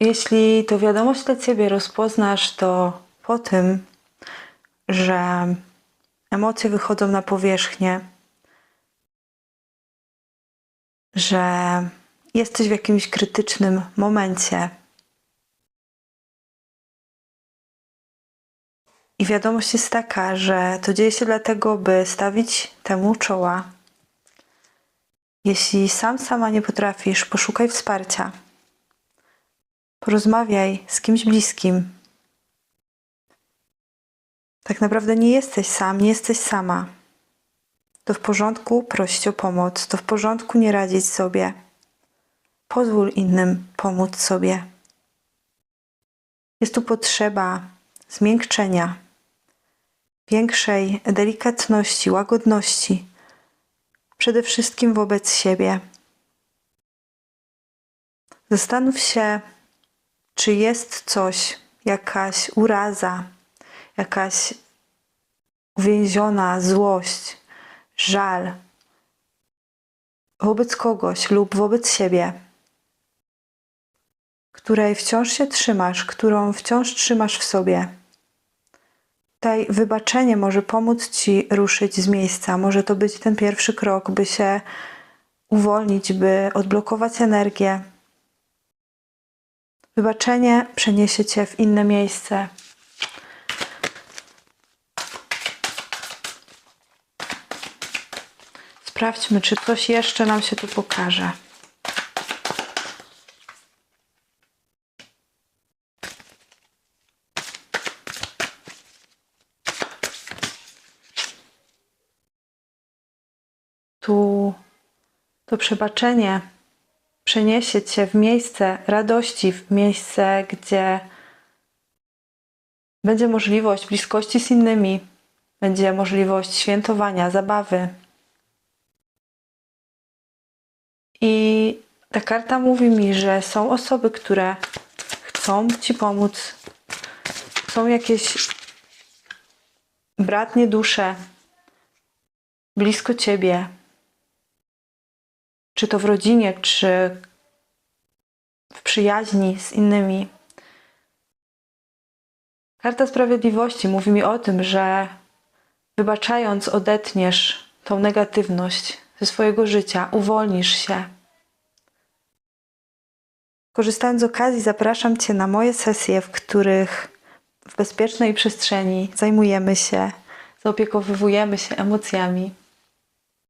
Jeśli to wiadomość dla ciebie rozpoznasz to po tym, że emocje wychodzą na powierzchnię, że jesteś w jakimś krytycznym momencie. I wiadomość jest taka, że to dzieje się dlatego, by stawić temu czoła. Jeśli sam sama nie potrafisz, poszukaj wsparcia. Porozmawiaj z kimś bliskim. Tak naprawdę nie jesteś sam, nie jesteś sama. To w porządku prosić o pomoc, to w porządku nie radzić sobie. Pozwól innym pomóc sobie. Jest tu potrzeba zmiękczenia, większej delikatności, łagodności, przede wszystkim wobec siebie. Zastanów się, czy jest coś, jakaś uraza, jakaś uwięziona złość, żal wobec kogoś lub wobec siebie, której wciąż się trzymasz, którą wciąż trzymasz w sobie. Tutaj wybaczenie może pomóc ci ruszyć z miejsca. Może to być ten pierwszy krok, by się uwolnić, by odblokować energię. Wybaczenie przeniesie cię w inne miejsce. Sprawdźmy, czy coś jeszcze nam się tu pokaże. Tu to przebaczenie przeniesie cię w miejsce radości, w miejsce, gdzie będzie możliwość bliskości z innymi, będzie możliwość świętowania, zabawy. I ta karta mówi mi, że są osoby, które chcą ci pomóc, są jakieś bratnie dusze blisko ciebie, czy to w rodzinie, czy w przyjaźni z innymi. Karta Sprawiedliwości mówi mi o tym, że wybaczając, odetniesz tą negatywność ze swojego życia, uwolnisz się. Korzystając z okazji, zapraszam Cię na moje sesje, w których w bezpiecznej przestrzeni zajmujemy się, zaopiekowujemy się emocjami